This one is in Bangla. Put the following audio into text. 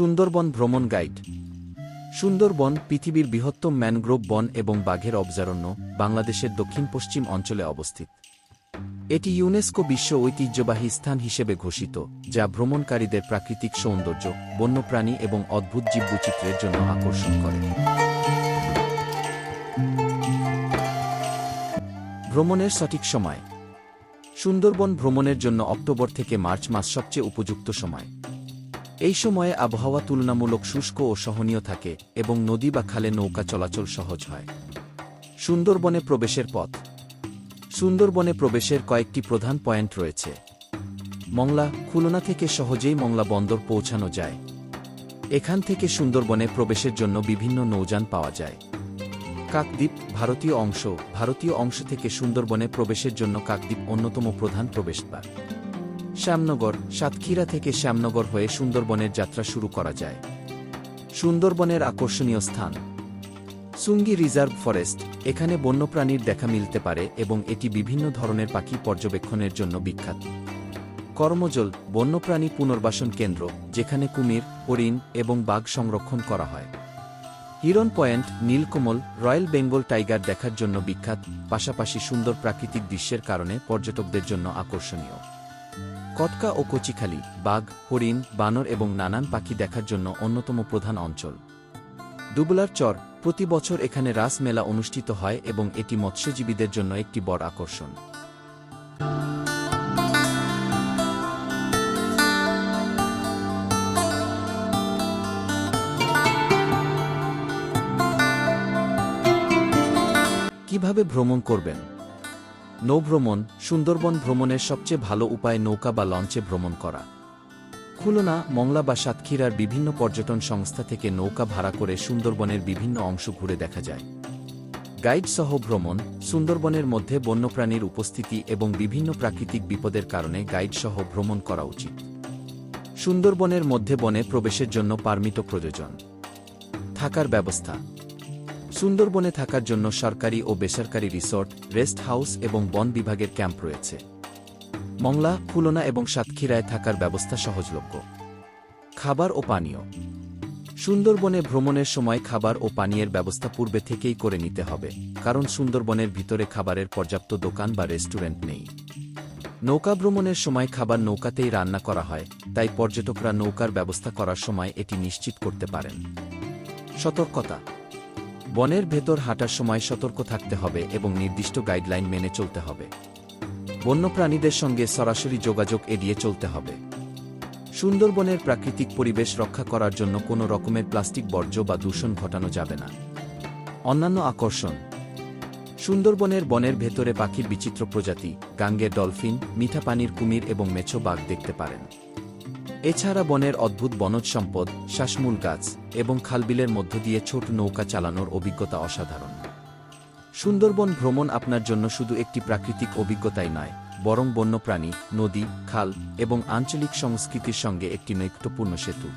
সুন্দরবন ভ্রমণ গাইড। সুন্দরবন পৃথিবীর বৃহত্তম ম্যানগ্রোভ বন এবং বাঘের অভয়ারণ্য বাংলাদেশের দক্ষিণ পশ্চিম অঞ্চলে অবস্থিত। এটি ইউনেস্কো বিশ্ব ঐতিহ্যবাহী স্থান হিসেবে ঘোষিত, যা ভ্রমণকারীদের প্রাকৃতিক সৌন্দর্য, বন্যপ্রাণী এবং অদ্ভুত জীববৈচিত্র্যের জন্য আকর্ষণ করে। ভ্রমণের সঠিক সময়। সুন্দরবন ভ্রমণের জন্য অক্টোবর থেকে মার্চ মাস সবচেয়ে উপযুক্ত সময়। এই সময়ে আবহাওয়া তুলনামূলক শুষ্ক ও সহনীয় থাকে এবং নদী বা খালে নৌকা চলাচল সহজ হয়। সুন্দরবনে প্রবেশের পথ। সুন্দরবনে প্রবেশের কয়েকটি প্রধান পয়েন্ট রয়েছে। মংলা, খুলনা থেকে সহজেই মংলা বন্দর পৌঁছানো যায়। এখান থেকে সুন্দরবনে প্রবেশের জন্য বিভিন্ন নৌযান পাওয়া যায়। কাকদ্বীপ, ভারতীয় অংশ ভারতীয় অংশ থেকে সুন্দরবনে প্রবেশের জন্য কাকদ্বীপ অন্যতম প্রধান প্রবেশদ্বার। শ্যামনগর, সাতক্ষীরা থেকে শ্যামনগর হয়ে সুন্দরবনের যাত্রা শুরু করা যায়। সুন্দরবনের আকর্ষণীয় স্থান। সুঙ্গি রিজার্ভ ফরেস্ট, এখানে বন্যপ্রাণীর দেখা মিলতে পারে এবং এটি বিভিন্ন ধরনের পাখি পর্যবেক্ষণের জন্য বিখ্যাত। কর্মজল, বন্যপ্রাণী পুনর্বাসন কেন্দ্র, যেখানে কুমির, হরিণ এবং বাঘ সংরক্ষণ করা হয়। Hiron point, Nilkamal, royal Bengal tiger দেখার জন্য বিখ্যাত, পাশাপাশি সুন্দর প্রাকৃতিক দৃশ্যের কারণে পর্যটকদের জন্য আকর্ষণীয়। কটকা ও কচিখালি, বাঘ, হরিণ, বানর এবং নানান পাখি দেখার জন্য অন্যতম প্রধান অঞ্চল। দুবলার চর প্রতি বছর এখানে রাস মেলা অনুষ্ঠিত হয় এবং এটি মৎস্যজীবীদের জন্য একটি বড় আকর্ষণ। কীভাবে ভ্রমণ করবেন? নৌভ্রমণ সুন্দরবন ভ্রমণের সবচেয়ে ভালো উপায় নৌকা বা লঞ্চে ভ্রমণ করা। খুলনা, মংলা বা সাতক্ষীরার বিভিন্ন পর্যটন সংস্থা থেকে নৌকা ভাড়া করে সুন্দরবনের বিভিন্ন অংশ ঘুরে দেখা যায়। গাইড সহ ভ্রমণ, সুন্দরবনের মধ্যে বন্যপ্রাণীর উপস্থিতি এবং বিভিন্ন প্রাকৃতিক বিপদের কারণে গাইড সহ ভ্রমণ করা উচিত। সুন্দরবনের মধ্যে বনে প্রবেশের জন্য পারমিটও প্রয়োজন। থাকার ব্যবস্থা। সুন্দরবনে থাকার জন্য সরকারি ও বেসরকারি রিসোর্ট, রেস্ট হাউস এবং বন বিভাগের ক্যাম্প রয়েছে। মংলা, খুলনা এবং সাতক্ষীরায় থাকার ব্যবস্থা সহজলভ্য। খাবার ও পানীয়। সুন্দরবনে ভ্রমণের সময় খাবার ও পানীয়ের ব্যবস্থা পূর্বে থেকেই করে নিতে হবে, কারণ সুন্দরবনের ভিতরে খাবারের পর্যাপ্ত দোকান বা রেস্টুরেন্ট নেই। নৌকা ভ্রমণের সময় খাবার নৌকাতেই রান্না করা হয়, তাই পর্যটকরা নৌকার ব্যবস্থা করার সময় এটি নিশ্চিত করতে পারেন। সতর্কতা। বনের ভেতর হাঁটার সময় সতর্ক থাকতে হবে এবং নির্দিষ্ট গাইডলাইন মেনে চলতে হবে। বন্যপ্রাণীদের সঙ্গে সরাসরি যোগাযোগ এড়িয়ে চলতে হবে। সুন্দরবনের প্রাকৃতিক পরিবেশ রক্ষা করার জন্য কোনো রকমের প্লাস্টিক বর্জ্য বা দূষণ ঘটানো যাবে না। অন্যান্য আকর্ষণ, সুন্দরবনের বনের ভেতরে পাখির বিচিত্র প্রজাতি গাঙ্গের ডলফিন, মিঠা পানির কুমির এবং মেছো বাঘ দেখতে পারেন। এছাড়া বনের অদ্ভুত বনজ সম্পদ, শ্বাসমূল গাছ এবং খালবিলের মধ্য দিয়ে ছোট নৌকা চালানোর অভিজ্ঞতা অসাধারণ। সুন্দরবন ভ্রমণ আপনার জন্য শুধু একটি প্রাকৃতিক অভিজ্ঞতাই নয়, বরং বন্যপ্রাণী, নদী, খাল এবং আঞ্চলিক সংস্কৃতির সঙ্গে একটি নৈত্যপূর্ণ সেতু।